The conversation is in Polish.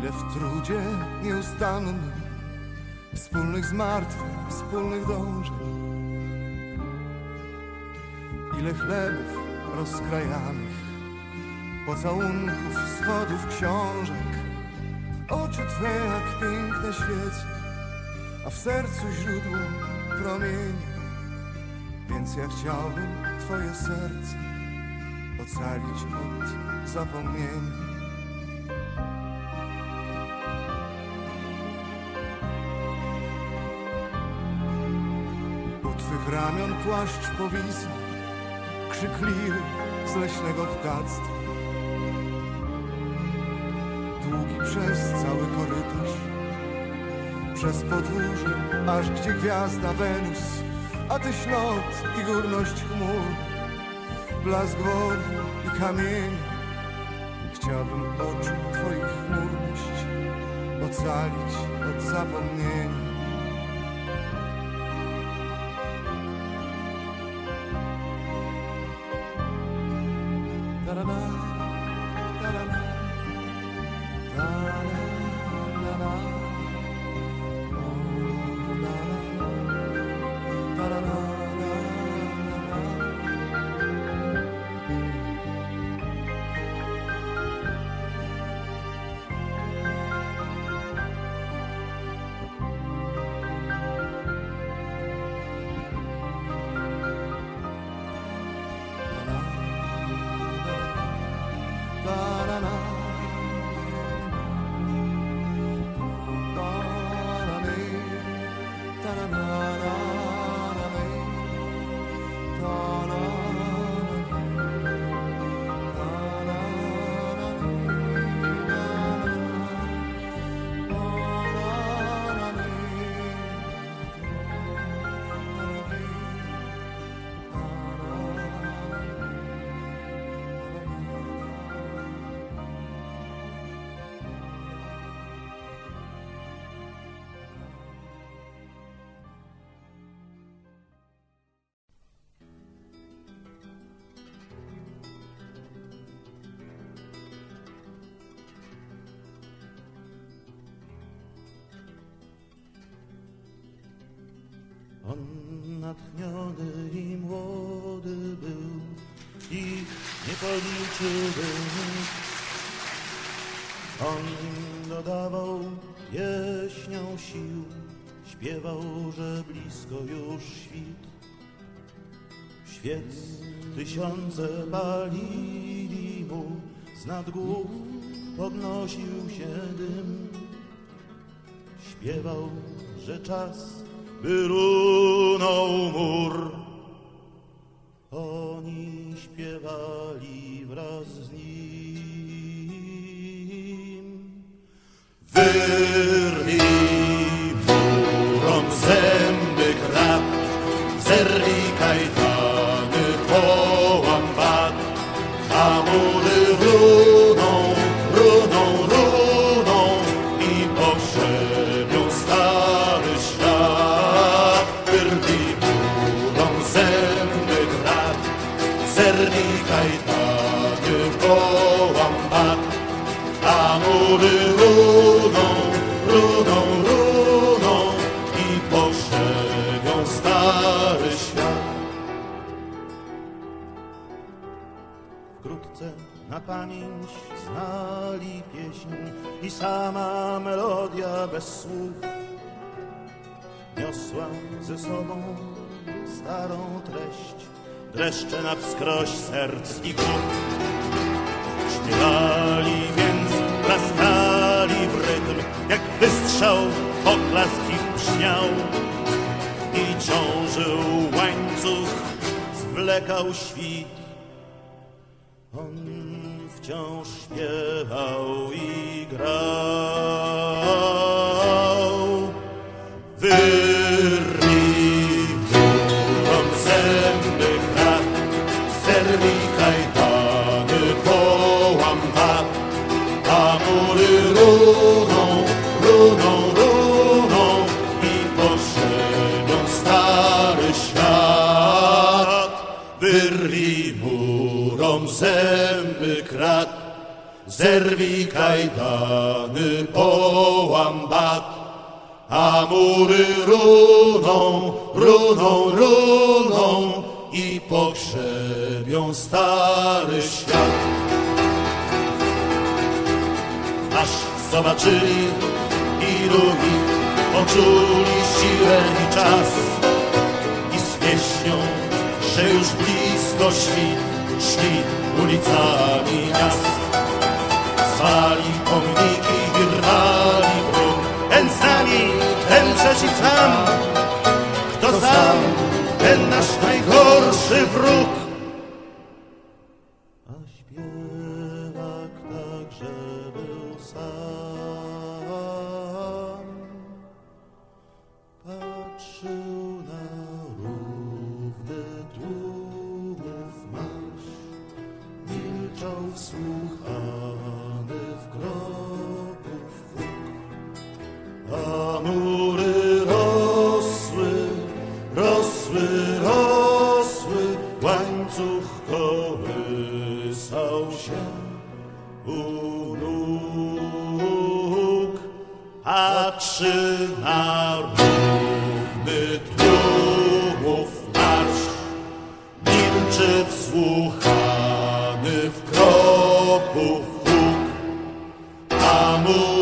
Ile w trudzie nieustannym Wspólnych zmartwień, wspólnych dążeń. Ile chlebów rozkrajanych Pocałunków, schodów, książek. Oczy Twe jak piękne świece A w sercu źródło promienia Więc ja chciałbym Twoje serce Ocalić od zapomnienia ramion płaszcz powisa, krzykliwy z leśnego ptactwa. Długi przez cały korytarz, przez podwórze, aż gdzie gwiazda Wenus, a Tyś lot i górność chmur, blask wody i kamienia. Chciałbym oczu Twoich chmurność ocalić od zapomnienia. Natchniony i młody był, ich nie policzyłby. On im dodawał pieśnią sił, śpiewał, że blisko już świt. Świec tysiące palili mu, z nad głów podnosił się dym. Śpiewał, że czas by runął mur. Oni śpiewali wraz z nim. Wyrwij a mury runą, runą, runą i poszerbią stary świat. Wkrótce na pamięć znali pieśń i sama melodia bez słów niosła ze sobą starą treść, dreszcze na wskroś serc i głów. Śpiewali klaskali w rytm, jak wystrzał poklask ich brzmiał i ciążył łańcuch zwlekał świt. On wciąż śpiewał i grał. Zerwij kajdany, połam bat, a mury runą, runą, runą i pogrzebią stary świat. Aż zobaczyli ilu ich poczuli siłę i czas i z pieśnią, że już blisko świt szli ulicami miast. Zwali pomniki i rwali bruk, ten z nami, ten przeciw nam, kto sam, ten nasz najgorszy wróg. A śpiewak także był sam. Patrzył na równy tłumów marsz, milczał wsłuchany łańcuch kołysał się u nóg. Patrzy na równy tłumów marsz, milczy wsłuchany w kroków huk. A mury